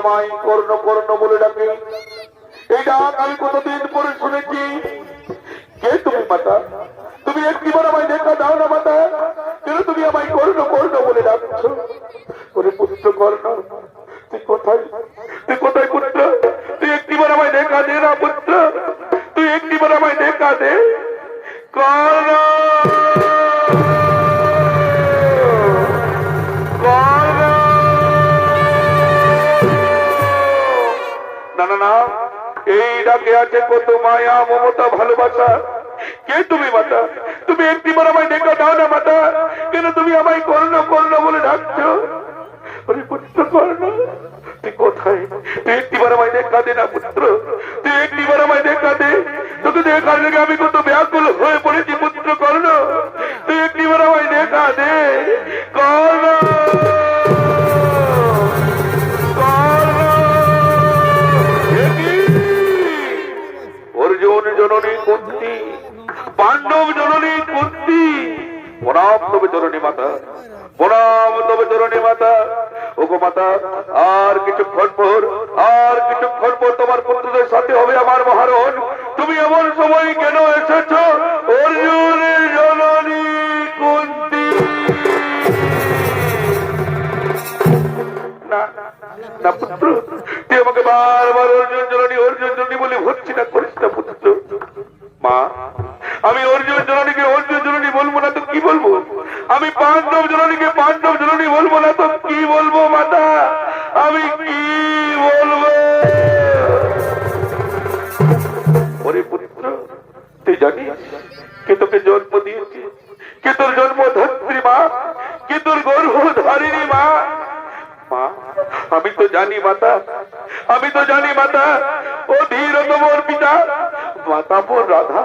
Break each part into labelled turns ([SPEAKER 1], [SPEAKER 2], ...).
[SPEAKER 1] আমায় কর্ণ কর্ণ বলে ডাকে। ডাক আমি কতদিন পরে শুনেছি। কে তুমি মাতা? তুমি একটিবার আমায় দেখা দাও না মাতা। কেন তুমি আমায় কর্ণ কর্ণ বলে ডাকছো? বলে পুত্র কর্ণ, তুই কোথায়? তুই কোথায় পুত্র? তুই একটিবার আমায় দেখা দে না পুত্র। ডাকে আছে কত মায়া, মমতা, ভালোবাসা? কে তুমি মাতা? তুমি একটিবার আমায় ডেকে দাও না মাতা। কেন তুমি আমায় কর্ণ কর্ণ বলে ডাকছো? পুত্র কোথায়? তুই একটিবার আমায় দেখা দে না, পুত্র। তুই একটিবার আমায় দেখা দে। তোকে দেখার লেগে আমি অর্জুন জননী কুন্তি, পাণ্ডব জননী কুন্তি প্রণাম তবে জননী মাতা প্রণাম তবে জননী মাতা ওগো মাতা, আর কিছুক্ষণ পর, আর কিছুক্ষণ পর তোমার পুত্রদের সাথে হবে আমার মহারণ। তুমি এমন সময় কেন এসেছ? অর্জুনের না। না, পুত্র। তুই আমাকে বারবার অর্জুন জননী অর্জুন জননী বলে ভর্তিটা করিস না, পুত্র। মা, আমি অর্জুন জননীকে অর্জুন জননী বলব না তো কি বলব? আমি পাণ্ডব জননীকে পাণ্ডব জননী বলব না তো কি বলব, মাতা? আমি কি বলব? পুত্র, তুই জানিস, কে তোকে জন্ম দিয়েছে? কে তোর জন্ম জানি মাতা, আমি তো জানি মাতা, ও ধীর তোমার পিতা। মাতা মোর রাধা,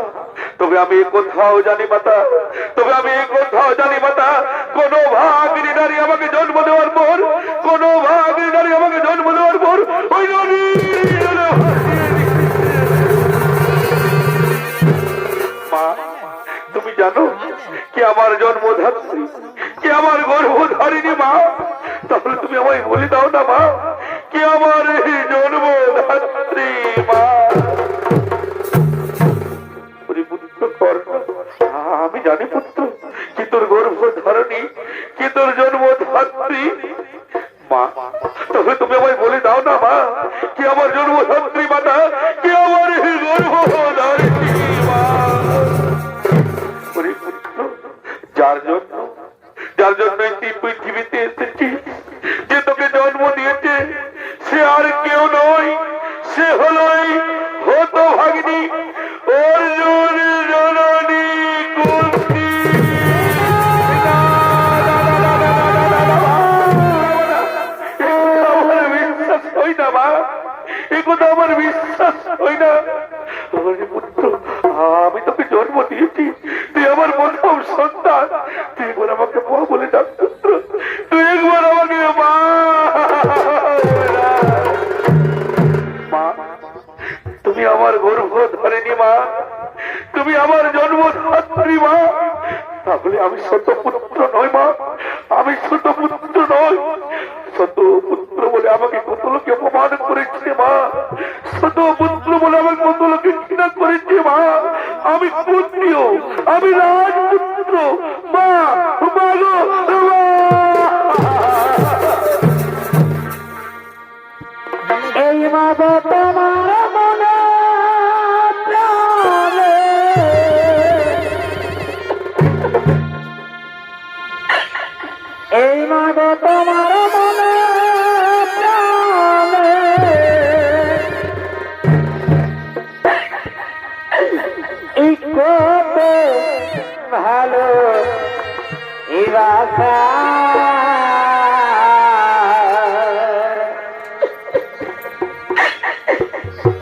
[SPEAKER 1] তবে আমি কোথাও জানি মাতা, তবে আমি কোথাও জানি মাতা, কোন ভাগিনী নারী আমাকে জন্ম দেওয়ার পর, কোন ভাগিনী নারী আমাকে জন্ম দেওয়ার পর, ওই নারী তুমি জানো কি আমার জন্মধাত্রী, কি আমার গর্ভধারিণী মা? তুমি আমায় বলে দাও না মা। কি আমার এই জন্মধাত্রী মা? পুত্র কর্ণ, আমি জানি পুত্র কি তোর গর্ভধারণী কি তোর জন্মধাত্রী মা তবে তুমি আমায় বলে দাও না মা। কি আমার জন্মধাত্রী মাতা? কি আমার এই গর্ভধারিণী মা? যার জন্য যার জন্য তুই পৃথিবীতে এসেছিস জন্ম দিয়েছে সে আর কেউ নয় সে হলোই তুমি আমার গর্ভ ধরেনি মা। তুমি আমার জন্ম ধাত্রী মা। তাহলে আমি শত পুত্র নয় মা। আমি শত পুত্র নয় শত পুত্র বলে আমাকে কত লোকে অপমান করেছে মা। শত পুত্র বলে আমাকে কত লোকে ঘৃণা করেছে মা। আমি পুত্রীয় আমি রাজপুত্র
[SPEAKER 2] বাসা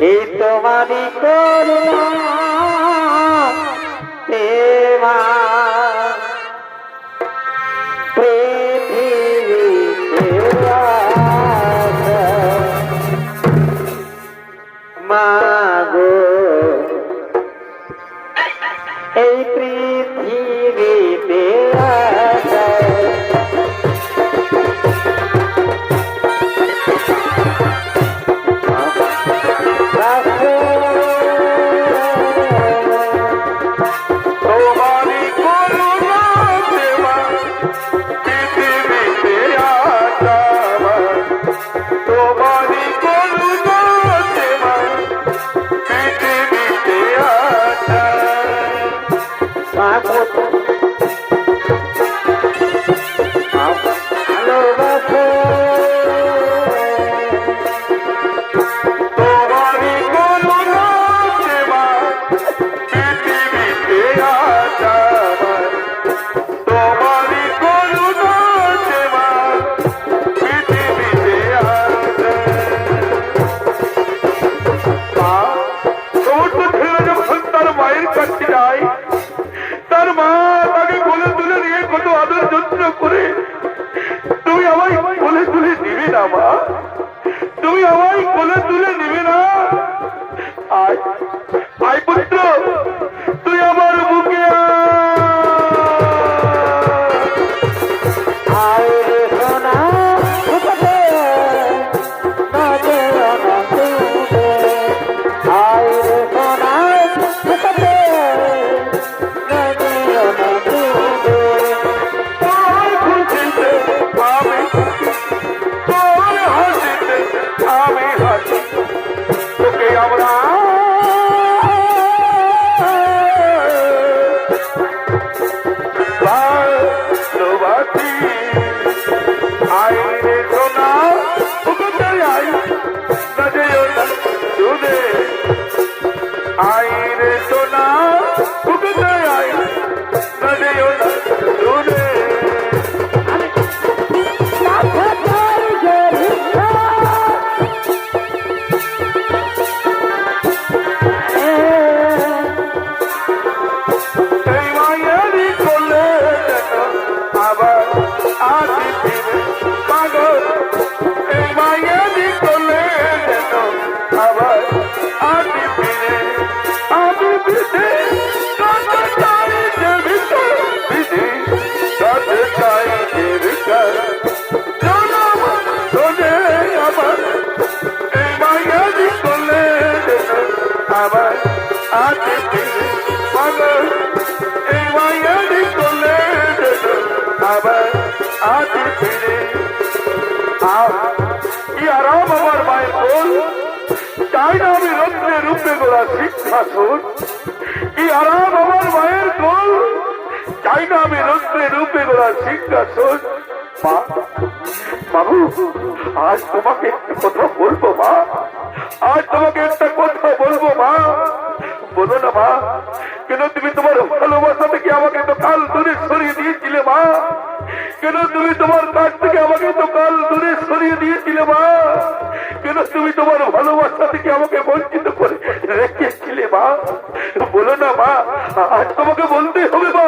[SPEAKER 2] এই তোমারই করুণা।
[SPEAKER 1] Bye. আইরে সোনা। আবার আছে ফিরে আরাম আমার মায়ের কোল চাই না আমি রত্নে রূপে গোড়া সিংহাসন? কি আরাম আমার মায়ের কোল চাই না আমি রত্নে রূপে গোড়া সিংহাসন? মা, বাবু, আজ তোমাকে একটা কথা বলব, মা। আজ তোমাকে একটা কথা বলব, মা। বলো না, মা, কেন তুমি তোমার ভালোবাসা আজ তোমাকে বলতে হবে মা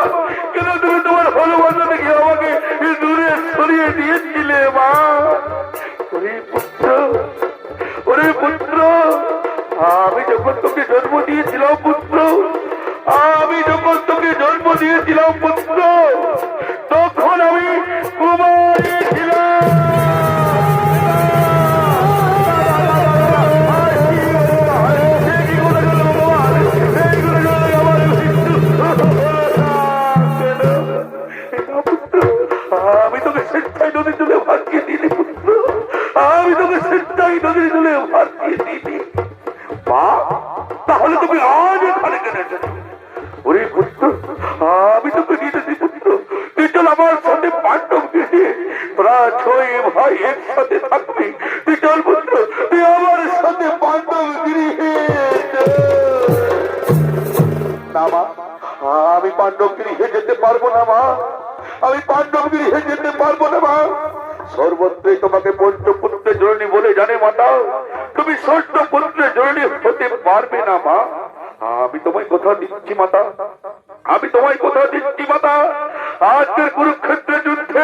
[SPEAKER 1] আমি পাণ্ডব গৃহে যেতে পারব না, মা। আমি পাণ্ডব গৃহে যেতে পারব না, মা। সর্বত্রই তোমাকে পঞ্চপুত্রে জননী বলে জানে, মাতা। তুমি ষষ্ঠ পুত্রে জননী হতে পারবে না, মা। আমি তোমায় কথা দিচ্ছি, মাতা। আমি তোমায় কথা দিচ্ছি, মাতা। আজকের কুরুক্ষেত্রের যুদ্ধে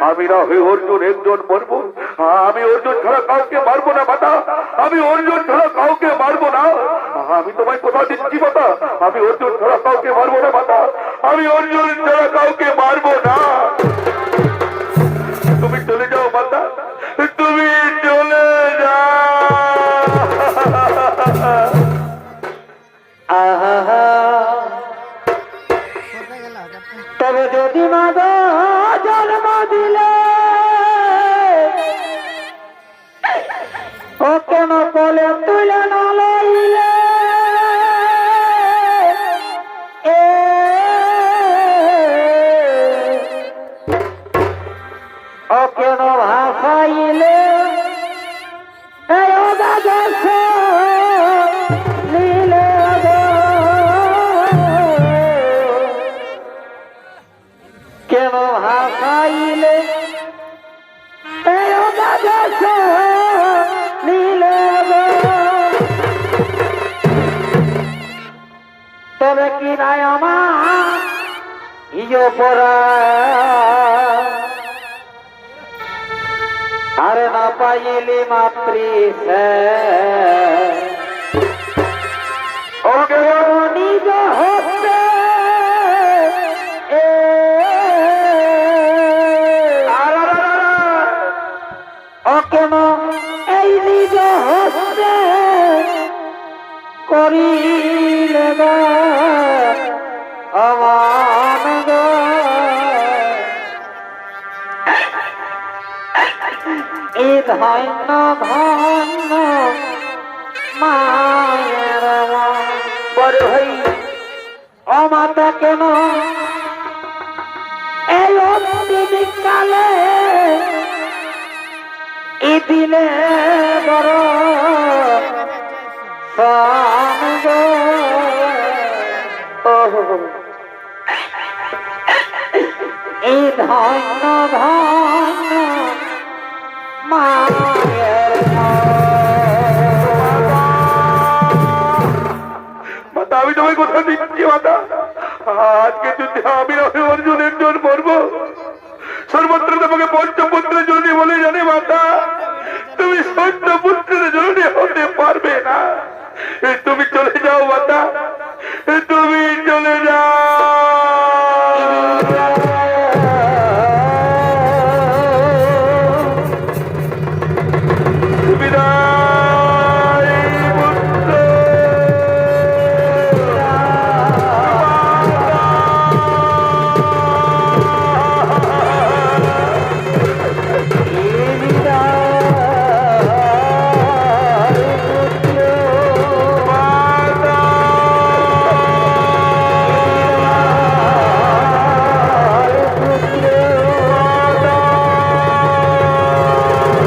[SPEAKER 1] আমি না হয়ে অর্জুন একজন মরবো। আমি অর্জুন ছাড়া কাউকে মারবো না, মাতা। আমি অর্জুন ছাড়া কাউকে মারবো না। আমি তোমায় কথা দিচ্ছি মাতা? আমি অর্জুন ছাড়া কাউকে মারবো না মাতা। আমি অর্জুন ছাড়া কাউকে মারবো না। তুমি চলে যাও মাতা। তুমি চলে
[SPEAKER 2] তবে যদি মাদ জন্ম দিলে, ও কেন কোলে তুলে না লইলে? Yes, sir! পাইলি মাতৃ নিজ হতে এ। কেন এই নিজ হতে করিলে গো এই ধন্য ধন্য মায়ের বড় ভাই অমাতা কেন? অন্তিম কালে ই দিলে বড় সঙ্গ এই ধন্য ধন্য
[SPEAKER 1] মাতা আমি তোমায় কথা দিচ্ছি মাতা আজকে যুদ্ধে আমি অর্জুনের জন্য মরবো